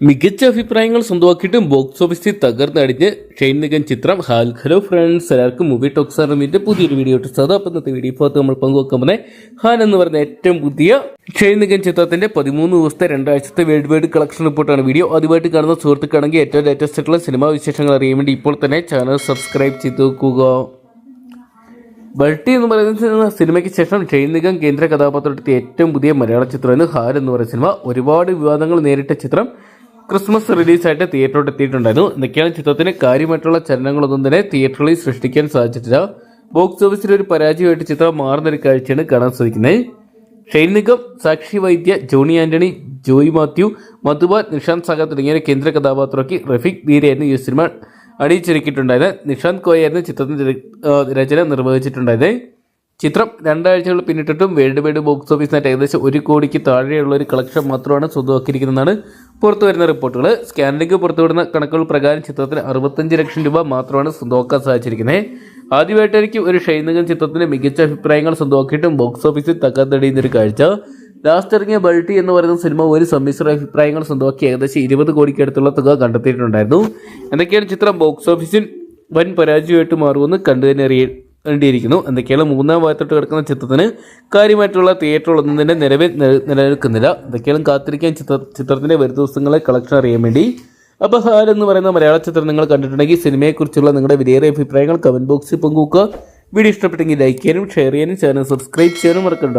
മികച്ച അഭിപ്രായങ്ങൾ സ്വന്തമാക്കിയിട്ടും ബോക്സ് ഓഫീസിൽ തകർന്നടിഞ്ഞ് ഷെയ്ൻ നിഗൻ ചിത്രം. ഹാൽ ഹലോ ഫ്രണ്ട്സ് എല്ലാവർക്കും മൂവി ടോക്സ് അറിവിന്റെ പുതിയൊരു വീഡിയോ ഇട്ടത് അപ്പം ഇന്നത്തെ വീഡിയോ ഭാഗത്ത് നമ്മൾ പങ്കുവെക്കാൻ പോകുന്നത്. ഹാൻ എന്ന് പറയുന്ന ഏറ്റവും പുതിയ ഷെയ്ൻ നിഗൻ ചിത്രത്തിന്റെ പതിമൂന്ന് ദിവസത്തെ രണ്ടാഴ്ചത്തെ വേൾഡ് വൈഡ് കളക്ഷൻ റിപ്പോർട്ടാണ് വീഡിയോ. ആദ്യമായിട്ട് കാണുന്ന സുഹൃത്തുക്കാണെങ്കിൽ ഏറ്റവും ലേറ്റസ്റ്റ് ആയിട്ടുള്ള സിനിമാ വിശേഷങ്ങൾ അറിയാൻ വേണ്ടി ഇപ്പോൾ തന്നെ ചാനൽ സബ്സ്ക്രൈബ് ചെയ്ത് നോക്കുക. ബൾട്ടി എന്ന് പറയുന്ന സിനിമയ്ക്ക് ശേഷം ഷെയ്ൻ നിഗം കേന്ദ്ര കഥാപാത്രത്തെ ഏറ്റവും പുതിയ മലയാള ചിത്രമാണ് ഹാൽ എന്ന് പറയുന്ന സിനിമ ഒരുപാട് വിവാദങ്ങൾ നേരിട്ട ചിത്രം. ക്രിസ്മസ് റിലീസായിട്ട് തിയേറ്ററിൽ എത്തിയിട്ടുണ്ടായിരുന്നു. എന്തൊക്കെയാണ് ചിത്രത്തിന് കാര്യമായിട്ടുള്ള ചലനങ്ങളൊന്നും തന്നെ തിയേറ്ററിൽ സൃഷ്ടിക്കാൻ സാധിച്ചിട്ടില്ല. ബോക്സ് ഓഫീസിൽ ഒരു പരാജയമായിട്ട് ചിത്രം മാറുന്നൊരു കാഴ്ചയാണ് കാണാൻ സാധിക്കുന്നത്. Shane Nigam Sakshi Vaidya Johny Antony Joy Mathew Madhuban Nishant Sagar തുടങ്ങിയ കേന്ദ്ര കഥാപാത്രമാക്കി റഫീഖ് ധീരയായിരുന്നു ഈ സിനിമ അണിയിച്ചൊരുക്കിയിട്ടുണ്ടായത് നിഷാന്ത് കോയായിരുന്നു ചിത്രത്തിന്റെ രചന നിർവഹിച്ചിട്ടുണ്ടായത്. ചിത്രം രണ്ടാഴ്ചകൾ പിന്നിട്ടിട്ടും വേൾഡ് വൈഡ് ബോക്സ് ഓഫീസിനായിട്ട് ഏകദേശം ഒരു കോടിക്ക് താഴെയുള്ള ഒരു കളക്ഷൻ മാത്രമാണ് സ്വന്തമാക്കിയിരിക്കുന്നതെന്നാണ് പുറത്തു വരുന്ന റിപ്പോർട്ടുകൾ സ്കാനിലേക്ക് പുറത്തുവിടുന്ന കണക്കുകൾ പ്രകാരം ചിത്രത്തിന് അറുപത്തഞ്ച് ലക്ഷം രൂപ മാത്രമാണ് സ്വന്തമാക്കാൻ സാധിച്ചിരിക്കുന്നത്. ആദ്യമായിട്ടായിരിക്കും ഒരു ഷൈനഗൻ ചിത്രത്തിന് മികച്ച അഭിപ്രായങ്ങൾ സ്വന്തമാക്കിയിട്ടും ബോക്സ് ഓഫീസിൽ തകർന്നടിയുന്ന ഒരു കാഴ്ച. ലാസ്റ്റ് ഇറങ്ങിയ ബൾട്ടി എന്ന് പറയുന്ന സിനിമ ഒരു സമ്മിശ്ര അഭിപ്രായങ്ങൾ സ്വന്തമാക്കി ഏകദേശം ഇരുപത് കോടിക്ക് അടുത്തുള്ള തുക കണ്ടെത്തിയിട്ടുണ്ടായിരുന്നു. എന്തൊക്കെയാണ് ചിത്രം? ബോക്സ് ഓഫീസിൽ വൻ പരാജയമായിട്ട് മാറുമെന്ന് കണ്ടു തന്നെ അറിയേണ്ടിയിരിക്കുന്നു എന്തൊക്കെയാണ്? മൂന്നാം ഭാഗത്തോട്ട് കിടക്കുന്ന ചിത്രത്തിന് കാര്യമായിട്ടുള്ള തിയേറ്ററുകളൊന്നും തന്നെ നിലവിൽ നില- നിലനിൽക്കുന്നില്ല. എന്തൊക്കെയാണ് കാത്തിരിക്കാൻ ചിത്ര ചിത്രത്തിന്റെ വരും ദിവസങ്ങളെ കളക്ഷൻ അറിയാൻ വേണ്ടി? അപ്പോൾ ഹാൽ എന്ന് പറയുന്ന മലയാള ചിത്രം നിങ്ങൾ കണ്ടിട്ടുണ്ടെങ്കിൽ സിനിമയെക്കുറിച്ചുള്ള നിങ്ങളുടെ വിലയേറെ അഭിപ്രായങ്ങൾ കമന്റ് ബോക്സിൽ പങ്കുവെക്കുക. വീഡിയോ ഇഷ്ടപ്പെട്ടെങ്കിൽ ലൈക്ക് ചെയ്യാനും ഷെയർ ചെയ്യാനും ചാനൽ സബ്സ്ക്രൈബ് ചെയ്യാനും മറക്കണ്ട.